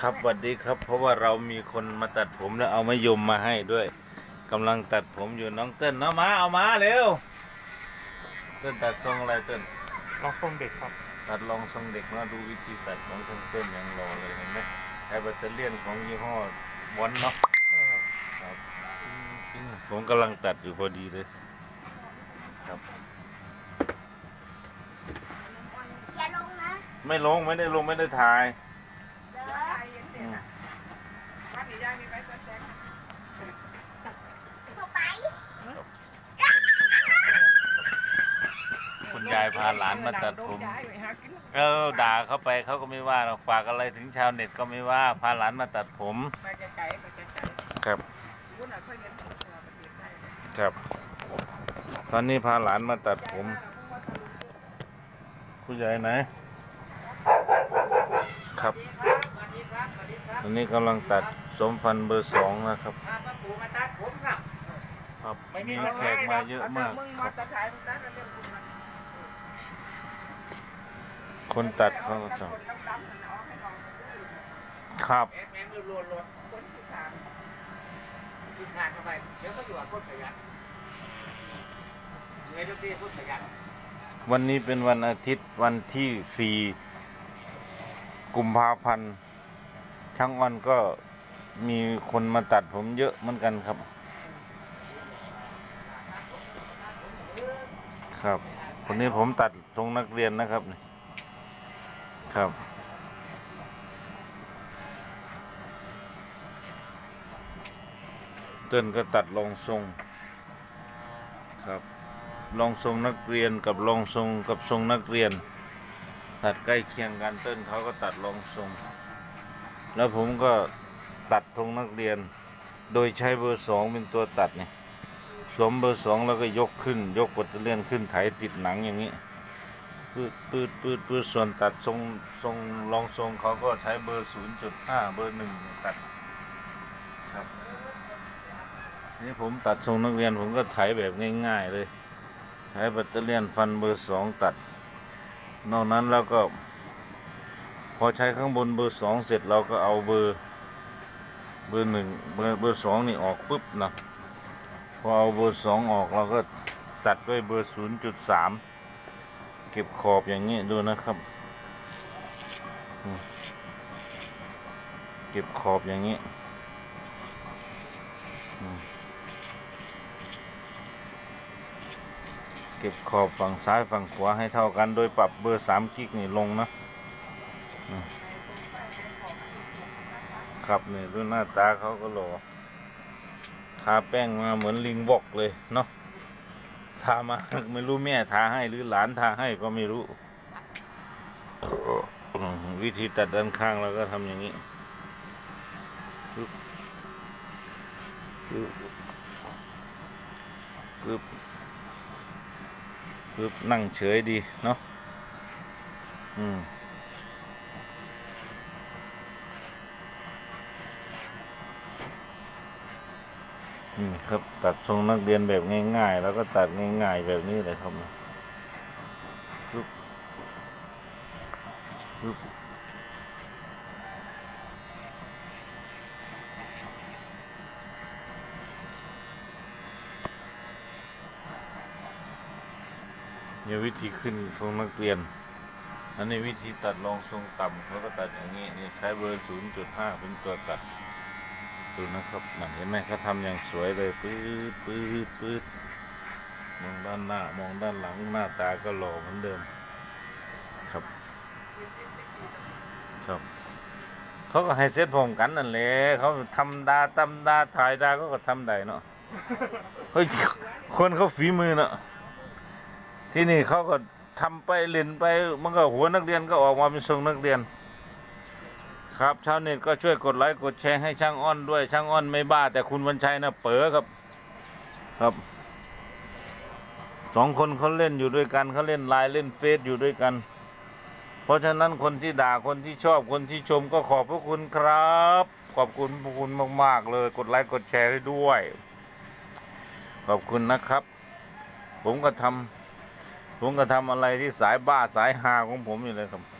ครับสวัสดีครับ เพราะว่าเรามีคนมาตัดผมแล้วเอามะยมมาให้ด้วยกำลังตัดผมอยู่น้องเต้นเอามาเอามาเร็วเต้นตัดทรงอะไรเต้นล็อกทรงเด็กครับตัดลองทรงเด็กมาดูวิธีตัดของทางเต้นยังรอเลยเห็นไหมใช้แบตเตอรี่ยนของยี่ห้อวอนเนาะใช่ครับครับผมกำลังตัดอยู่พอดีเลยครับอย่าลงนะไม่ลงไม่ได้ลงไม่ได้ถ่าย เด้อ อืม เข้าไป คุณยายพาหลานมาตัดผม เออด่าเขาไปเขาก็ไม่ว่าหรอกฝากอะไรถึงชาวเน็ตก็ไม่ว่าพาหลานมาตัดผมไปไกลๆไปไกลครับๆรู้หน่อยเพื่อนเรียนภาษาประเทศไทยครับ ตอนนี้พาหลานมาตัดผมผู้ใหญ่ไหน ครับต อนนี้กำลังตัดสมพันธ์เบอร์สองนะครับพาป้าปู่มาตัดผมครับครับไม่มีมีแขกมาเยอะมากมึงคมารับตัดขายมึงตัดแล้วเรื่องคุณมันคนตัดเขาก็สั่งคนดำๆนั่นเอาให้น้องครับแม่แม่มือรัวรัวคนที่ทานที่ทานเข้าไปเดี๋ยวก็อยู่กับคนขยันเงินทุกที่คนขยันวันนี้เป็นวันอาทิตย์วันที่สี่กุมภาพันธ์ ทั้งวันก็มีคนมาตัดผมเยอะเหมือนกันครับ ครับคนนี้ผมตัดตรงนักเรียนนะครับนี่ครับเต้นก็ตัดรองทรงครับรองทรงนักเรียนกับรองทรงกับทรงนักเรียน ตัดใกล้เคียงกันเต้นเขาก็ตัดรองทรง แล้วผมก็ตัดทงนักเรียน โดยใช้เบอร์สองเป็นตัวตัดเนี่ยสวมเบอร์สองแล้วก็ยกขึ้น ยกปัตเตอร์เลียนขึ้นไถติดหนังอย่างนี้ปืดปืดปืดปืดส่วนตัดทรงทรงรองทรงเขาก็ใช้เบอร์ศูนย์จุดห้าเบอร์หนึ่งตัดครับนี่ผมตัดทรงนักเรียนผมก็ไถแบบง่ายๆเลย ใช้ปัตเตอร์เลียนฟันเบอร์สองตัด นอกนั้นแล้วก็ พอใช้ข้างบนเบอร์สองเสร็จเราก็เอาเบอร์เบอร์หนึ่งเบอร์เบอร์สองนี่ออกปุ๊บนะพอเอาเบอร์สองออกเราก็ตัดด้วยเบอร์ศูนย์จุดสามเก็บขอบอย่างนี้ดูนะครับ เก็บขอบอย่างนี้เก็บขอบฝั่งซ้ายฝั่งขวาให้เท่ากันโดยปรับเบอร์สามกิกนี่ลงนะ ครับเนี่ยดูหน้าตาเขาก็หล่อทาแป้งมาเหมือนลิงบอกเลยเนาะทามาไม่รู้แม่ทาให้หรือหลานทาให้ก็ไม่รู้ วิธีตัดด้านข้างเราก็ทำอย่างนี้ปึ๊บปึ๊บปึ๊บปึ๊บนั่งเฉยดีเนาะอืม นี่ครับ ตัดทรงนักเรียนแบบง่าย ๆ แล้วก็ตัดง่าย ๆ แบบนี้เลยครับปึ๊บปึ๊บเนี่ยวิธีขึ้นทรงนักเรียน อันนี้วิธีตัดรองทรงต่ำเขาก็ตัดอย่างนี้นี่ใช้เบอร์ 0.5 เป็นตัวตัด ดูนะครับเห็นไหมเขาทำอย่างสวยเลยปื๊ดปื๊ดปื๊ดมองด้านหน้ามองด้านหลังหน้าตาก็หล่อเหมือนเดิม ครับ ครับ เขาก็ให้เซตผมกันนั่นแหละเขาทำดาตำดาถ่ายดาเขาก็ทำได้เนาะเฮ้ยคนเขาฝีมือเนาะที่นี่เขาก็ทำไปเล่นไปมันก็หัวนักเรียนก็ออกมาเป็นทรงนักเรียน ครับชาวเน็ตก็ช่วยกดไลค์กดแชร์ให้ช่างอ้อนด้วยช่างอ้อนไม่บ้า แต่คุณวันชัยนะเป๋อครับ ครับสองคนเขาเล่นอยู่ด้วยกันเขาเล่นไลน์เล่นเฟซอยู่ด้วยกัน เพราะฉะนั้นคนที่ด่าคนที่ชอบคนที่ชมก็ขอบพระคุณครับ ขอบคุณพระคุณมาก ๆ เลย กดไลค์กดแชร์ให้ด้วย ขอบคุณนะครับ ผมก็ทำผมก็ทำอะไรที่สายบ้าสายฮาของผมอยู่เลยครับ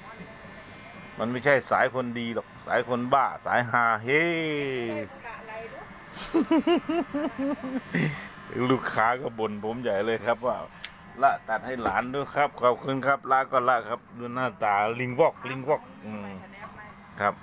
มันไม่ใช่สายคนดีหรอก สายคนบ้า สายฮาเฮ้ลูกค้าก็บ่นผมใหญ่เลยครับว่า ละตัดให้หลานด้วยครับขอบคุณครับละก็ละครับ ดูหน้าตาลิงวอกลิงวอกอืมครับ